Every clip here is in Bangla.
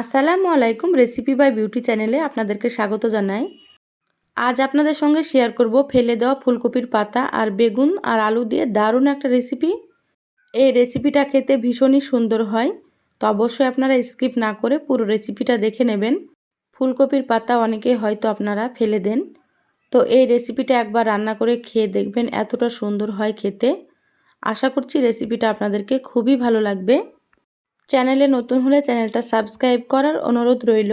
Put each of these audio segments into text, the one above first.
আসসালামু আলাইকুম রেসিপি বাই বিউটি চ্যানেলে আপনাদেরকে স্বাগত জানাই। আজ আপনাদের সঙ্গে শেয়ার করব ফেলে দেওয়া ফুলকপির পাতা আর বেগুন আর আলু দিয়ে দারুণ একটা রেসিপি এই রেসিপিটা খেতে ভীষণই সুন্দর হয়, তো অবশ্যই আপনারা স্কিপ না করে পুরো রেসিপিটা দেখে নেবেন। ফুলকপির পাতা অনেকে হয়তো আপনারা ফেলে দেন। তো এই রেসিপিটা একবার রান্না করে খেয়ে দেখবেন এতটা সুন্দর হয় খেতে। আশা করছি রেসিপিটা আপনাদেরকে খুবই ভালো লাগবে। চ্যানেলে নতুন হলে চ্যানেলটা সাবস্ক্রাইব করার অনুরোধ রইল।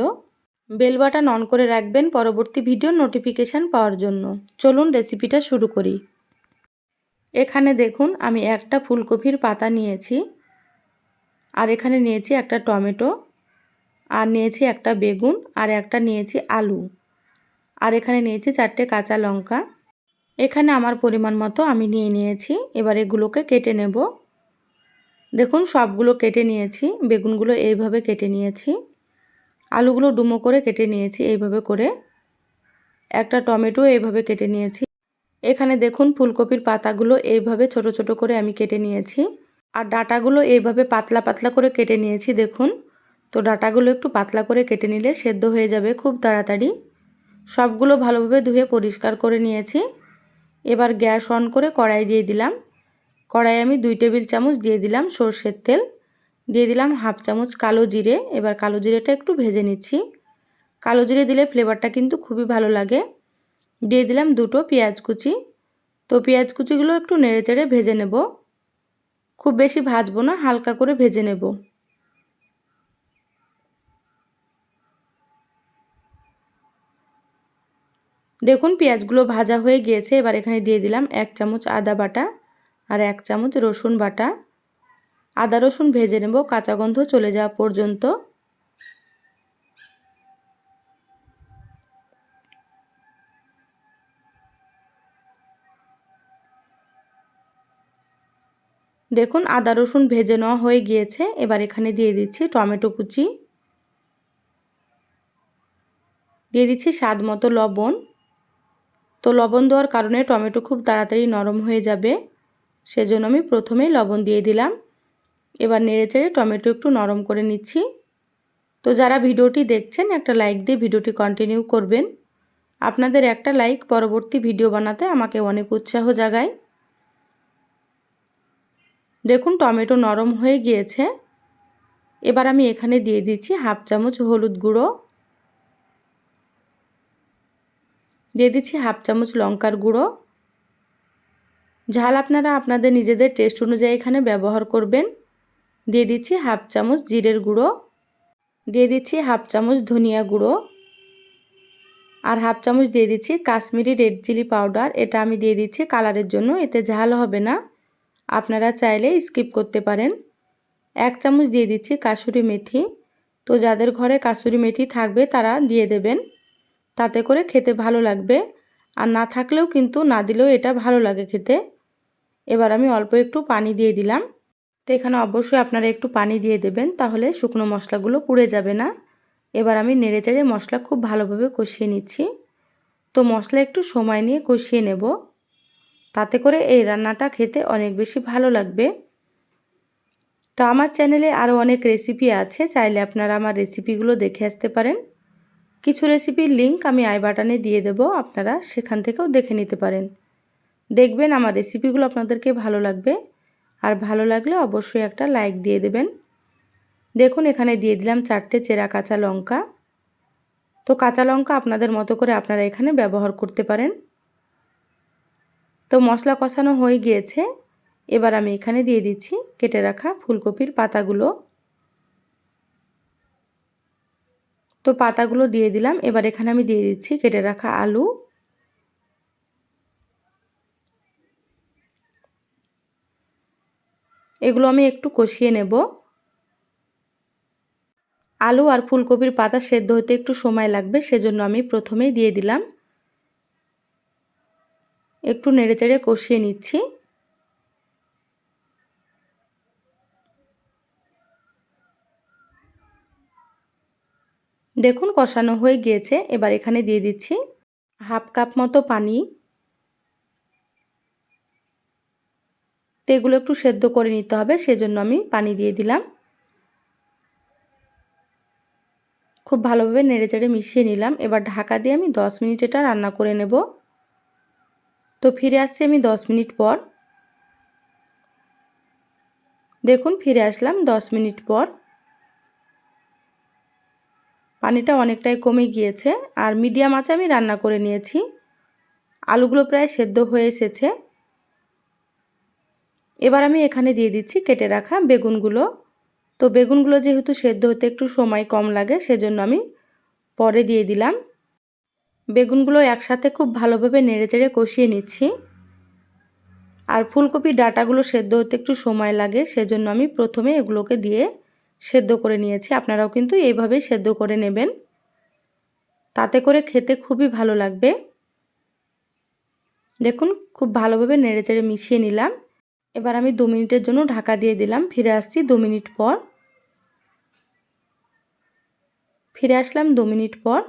বেল বাটন অন করে রাখবেন পরবর্তী ভিডিওর নোটিফিকেশান পাওয়ার জন্য। চলুন রেসিপিটা শুরু করি। এখানে দেখুন, আমি একটা ফুলকপির পাতা নিয়েছি, আর এখানে নিয়েছি একটা টমেটো, আর নিয়েছি একটা বেগুন, আর একটা নিয়েছি আলু, আর এখানে নিয়েছি চারটে কাঁচা লঙ্কা। এখানে আমার পরিমাণ মতো আমি নিয়ে নিয়েছি, এবার এগুলোকে কেটে নেব। দেখুন, সবগুলো কেটে নিয়েছি। বেগুনগুলো এইভাবে কেটে নিয়েছি। আলুগুলো ডুমো করে কেটে নিয়েছি এইভাবে করে। একটা টমেটো এইভাবে কেটে নিয়েছি। এখানে দেখুন, ফুলকপির পাতাগুলো এইভাবে ছোট ছোট করে আমি কেটে নিয়েছি। আর ডাটাগুলো এইভাবে পাতলা পাতলা করে কেটে নিয়েছি, দেখুন। তো ডাটাগুলো একটু পাতলা করে কেটে নিলে সেদ্ধ হয়ে যাবে খুব তাড়াতাড়ি। সবগুলো ভালোভাবে ধুয়ে পরিষ্কার করে নিয়েছি। এবার গ্যাস অন করে কড়াই দিয়ে দিলাম। কড়াই আমি দুই টেবিল চামচ দিয়ে দিলাম সর্ষের তেল, দিয়ে দিলাম হাফ চামচ কালো জিরে। এবার কালো জিরেটা একটু ভেজে নিচ্ছি। কালো জিরে দিলে ফ্লেভারটা কিন্তু খুবই ভালো লাগে। দিয়ে দিলাম দুটো পেঁয়াজ কুচি। তো পেঁয়াজ কুচিগুলো একটু নেড়ে চেড়ে ভেজে নেব। খুব বেশি ভাজবো না, হালকা করে ভেজে নেব। দেখুন পেঁয়াজগুলো ভাজা হয়ে গিয়েছে। এবার এখানে দিয়ে দিলাম এক চামচ আদা বাটা। আর এক চামচ রসুন বাটা। আদা রসুন ভেজে নেব, কাঁচা গন্ধ চলে যাওয়া পর্যন্ত। দেখুন, আদা রসুন ভেজে নেওয়া হয়ে গিয়েছে। এবার এখানে দিয়ে দিচ্ছি টমেটো কুচি। দিয়ে দিচ্ছি স্বাদ মতো লবণ। তো লবণ দেওয়ার কারণে টমেটো খুব তাড়াতাড়ি নরম হয়ে যাবে। সেজন্য আমি প্রথমেই লবণ দিয়ে দিলাম। এবার নেড়েচেড়ে টমেটো একটু নরম করে নিচ্ছি। তো যারা ভিডিওটি দেখছেন, একটা লাইক দিয়ে ভিডিওটি কন্টিনিউ করবেন। আপনাদের একটা লাইক পরবর্তী ভিডিও বানাতে আমাকে অনেক উৎসাহ জাগায়। দেখুন, টমেটো নরম হয়ে গিয়েছে। এবার আমি এখানে দিয়ে দিচ্ছি হাফ চামচ হলুদ গুঁড়ো। দিয়ে দিচ্ছি হাফ চামচ লঙ্কার গুঁড়ো। ঝাল আপনারা আপনাদের নিজেদের টেস্ট অনুযায়ী এখানে ব্যবহার করবেন। দিয়ে দিচ্ছি হাফ চামচ জিরের গুঁড়ো, দিয়ে দিচ্ছি হাফ চামচ ধনিয়া গুঁড়ো আর হাফ চামচ দিয়ে দিচ্ছি কাশ্মীরি রেড চিলি পাউডার এটা আমি দিয়ে দিচ্ছি কালারের জন্য, এতে ঝাল হবে না। আপনারা চাইলে স্কিপ করতে পারেন। এক চামচ দিয়ে দিচ্ছি কাসুরি মেথি। তো যাদের ঘরে কাসুরি মেথি থাকবে, তারা দিয়ে দেবেন। তাতে করে খেতে ভালো লাগবে। আর না থাকলেও কিন্তু না দিলেও এটা ভালো লাগে খেতে। এবার আমি অল্প একটু পানি দিয়ে দিলাম। তো এখানে অবশ্যই আপনারা একটু পানি দিয়ে দেবেন, তাহলে শুকনো মশলাগুলো পুড়ে যাবে না। এবার আমি নেড়ে চেড়ে মশলা খুব ভালোভাবে কষিয়ে নিচ্ছি। তো মশলা একটু সময় নিয়ে কষিয়ে নেব। তাতে করে এই রান্নাটা খেতে অনেক বেশি ভালো লাগবে। তো আমার চ্যানেলে আরও অনেক রেসিপি আছে, চাইলে আপনারা আমার রেসিপিগুলো দেখে আসতে পারেন। কিছু রেসিপির লিঙ্ক আমি আই বাটনে দিয়ে দেব, আপনারা সেখান থেকেও দেখে নিতে পারেন। দেখবেন আমার রেসিপিগুলো আপনাদেরকে ভালো লাগবে। আর ভালো লাগলে অবশ্যই একটা লাইক দিয়ে দেবেন। দেখুন, এখানে দিয়ে দিলাম চারটে চেরা কাঁচা লঙ্কা। তো কাঁচা লঙ্কা আপনাদের মতো করে আপনারা এখানে ব্যবহার করতে পারেন। তো মশলা কষানো হয়ে গিয়েছে। এবার আমি এখানে দিয়ে দিচ্ছি কেটে রাখা ফুলকপির পাতাগুলো। তো পাতাগুলো দিয়ে দিলাম। এবার এখানে আমি দিয়ে দিচ্ছি কেটে রাখা আলু। এগুলো আমি একটু কষিয়ে নেব। আলু আর ফুলকপির পাতা সেদ্ধ হতে একটু সময় লাগবে, সেজন্য আমি প্রথমেই দিয়ে দিলাম। একটু নেড়েচেড়ে কষিয়ে নিচ্ছি। দেখুন কষানো হয়ে গিয়েছে, এবার এখানে দিয়ে দিচ্ছি হাফ কাপ মতো পানি। তো এগুলো একটু সেদ্ধ করে নিতে হবে, সেজন্য আমি পানি দিয়ে দিলাম। খুব ভালোভাবে নেড়েচেড়ে মিশিয়ে নিলাম। এবার ঢাকা দিয়ে আমি দশ মিনিট এটা রান্না করে নেব। তো ফিরে আসছি আমি দশ মিনিট পর। দেখুন, ফিরে আসলাম দশ মিনিট পর। পানিটা অনেকটাই কমে গিয়েছে, আর মিডিয়াম আঁচে আমি রান্না করে নিয়েছি। আলুগুলো প্রায় সেদ্ধ হয়ে এসেছে। এবার আমি এখানে দিয়ে দিচ্ছি কেটে রাখা বেগুনগুলো। তো বেগুনগুলো যেহেতু সেদ্ধ হতে একটু সময় কম লাগে, সেজন্য আমি পরে দিয়ে দিলাম। বেগুনগুলো একসাথে খুব ভালোভাবে নেড়েচেড়ে কষিয়ে নিচ্ছি। আর ফুলকপির ডাটাগুলো সেদ্ধ হতে একটু সময় লাগে, সেজন্য আমি প্রথমে এগুলোকে দিয়ে সেদ্ধ করে নিয়েছি। আপনারাও কিন্তু এইভাবেই সেদ্ধ করে নেবেন। তাতে করে খেতে খুবই ভালো লাগবে। দেখুন, খুব ভালোভাবে নেড়েচেড়ে মিশিয়ে নিলাম। এবার আমি দু মিনিটের জন্য ঢাকা দিয়ে দিলাম, ফিরে আসছি দু মিনিট পর। ফিরে আসলাম দু মিনিট পর।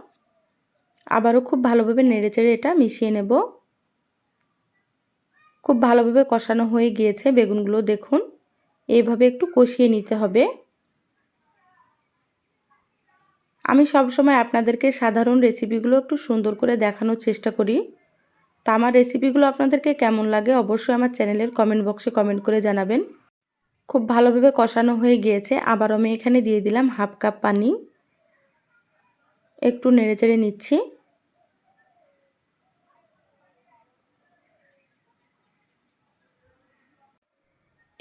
আবারও খুব ভালোভাবে নেড়েচেড়ে এটা মিশিয়ে নেব। খুব ভালোভাবে কষানো হয়ে গিয়েছে বেগুনগুলো, দেখুন। এইভাবে একটু কষিয়ে নিতে হবে। আমি সব সময় আপনাদেরকে সাধারণ রেসিপিগুলো একটু সুন্দর করে দেখানোর চেষ্টা করি। তা আমার রেসিপিগুলো আপনাদেরকে কেমন লাগে অবশ্যই আমার চ্যানেলের কমেন্ট বক্সে কমেন্ট করে জানাবেন। খুব ভালোভাবে কষানো হয়ে গিয়েছে, আবার আমি এখানে দিয়ে দিলাম হাফ কাপ পানি। একটু নেড়েচেড়ে নিচ্ছি।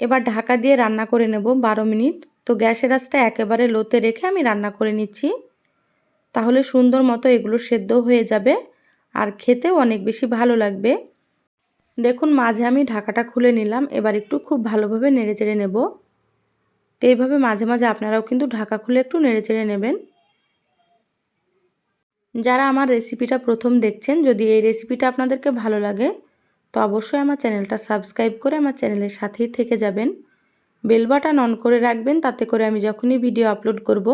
এবার ঢাকা দিয়ে রান্না করে নেব বারো মিনিট। তো গ্যাসের আঁচটা একেবারে লোতে রেখে আমি রান্না করে নিচ্ছি। তাহলে সুন্দর মতো এগুলো সেদ্ধ হয়ে যাবে। আর খেতেও অনেক বেশি ভালো লাগবে। দেখুন, মাঝে আমি ঢাকাটা খুলে নিলাম। এবার একটু খুব ভালোভাবে নেড়ে চেড়ে নেব। তো এইভাবে মাঝে মাঝে আপনারাও কিন্তু ঢাকা খুলে একটু নেড়ে চেড়ে নেবেন। যারা আমার রেসিপিটা প্রথম দেখছেন, যদি এই রেসিপিটা আপনাদেরকে ভালো লাগে, তো অবশ্যই আমার চ্যানেলটা সাবস্ক্রাইব করে আমার চ্যানেলের সাথেই থেকে যাবেন। বেল বাটন অন করে রাখবেন, তাতে করে আমি যখনই ভিডিও আপলোড করব,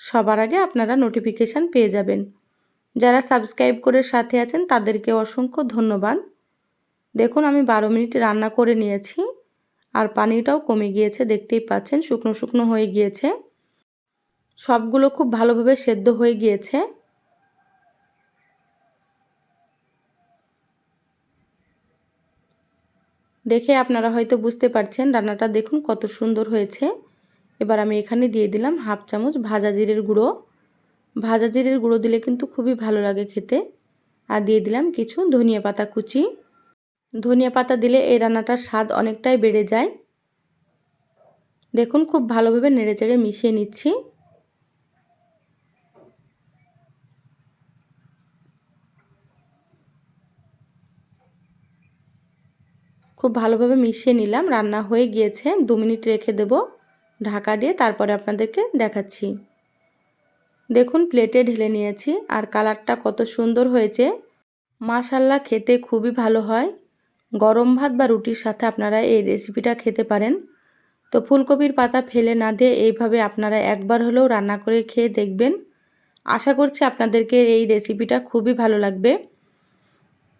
সবার আগে আপনারা নোটিফিকেশান পেয়ে যাবেন। যারা সাবস্ক্রাইব করে সাথে আছেন, তাদেরকে অসংখ্য ধন্যবাদ। দেখুন, আমি বারো মিনিট রান্না করে নিয়েছি, আর পানিটাও কমে গিয়েছে, দেখতেই পাচ্ছেন, শুকনো শুকনো হয়ে গিয়েছে। সবগুলো খুব ভালোভাবে সেদ্ধ হয়ে গিয়েছে। দেখে আপনারা হয়তো বুঝতে পারছেন, রান্নাটা দেখুন কত সুন্দর হয়েছে। এবার আমি এখানে দিয়ে দিলাম হাফ চামচ ভাজা জিরের গুঁড়ো। ভাজা জিরের গুঁড়ো দিলে কিন্তু খুবই ভালো লাগে খেতে। আর দিয়ে দিলাম কিছু ধনিয়া পাতা কুচি। ধনিয়া পাতা দিলে এই রান্নাটার স্বাদ অনেকটাই বেড়ে যায়। দেখুন খুব ভালোভাবে নেড়েচেড়ে মিশিয়ে নিচ্ছি। খুব ভালোভাবে মিশিয়ে নিলাম, রান্না হয়ে গিয়েছে। দু মিনিট রেখে দেব ঢাকা দিয়ে, তারপরে আপনাদেরকে দেখাচ্ছি। দেখুন প্লেটে ঢেলে নিয়েছি আর কালারটা কত সুন্দর হয়েছে। মাশাল্লাহ খেতে খুবই ভালো হয়। গরম ভাত বা রুটির সাথে আপনারা এই রেসিপিটা খেতে পারেন। তো ফুলকপির পাতা ফেলে না দিয়ে এইভাবে আপনারা একবার হলেও রান্না করে খেয়ে দেখবেন। আশা করছি আপনাদেরকে এই রেসিপিটা খুবই ভালো লাগবে।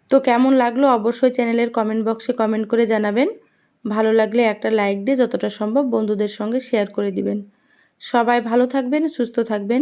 তো কেমন লাগল অবশ্যই চ্যানেলের কমেন্ট বক্সে কমেন্ট করে জানাবেন। ভালো লাগলে একটা লাইক দিয়ে যতটা সম্ভব বন্ধুদের সঙ্গে শেয়ার করে দিবেন। সবাই ভালো থাকবেন, সুস্থ থাকবেন।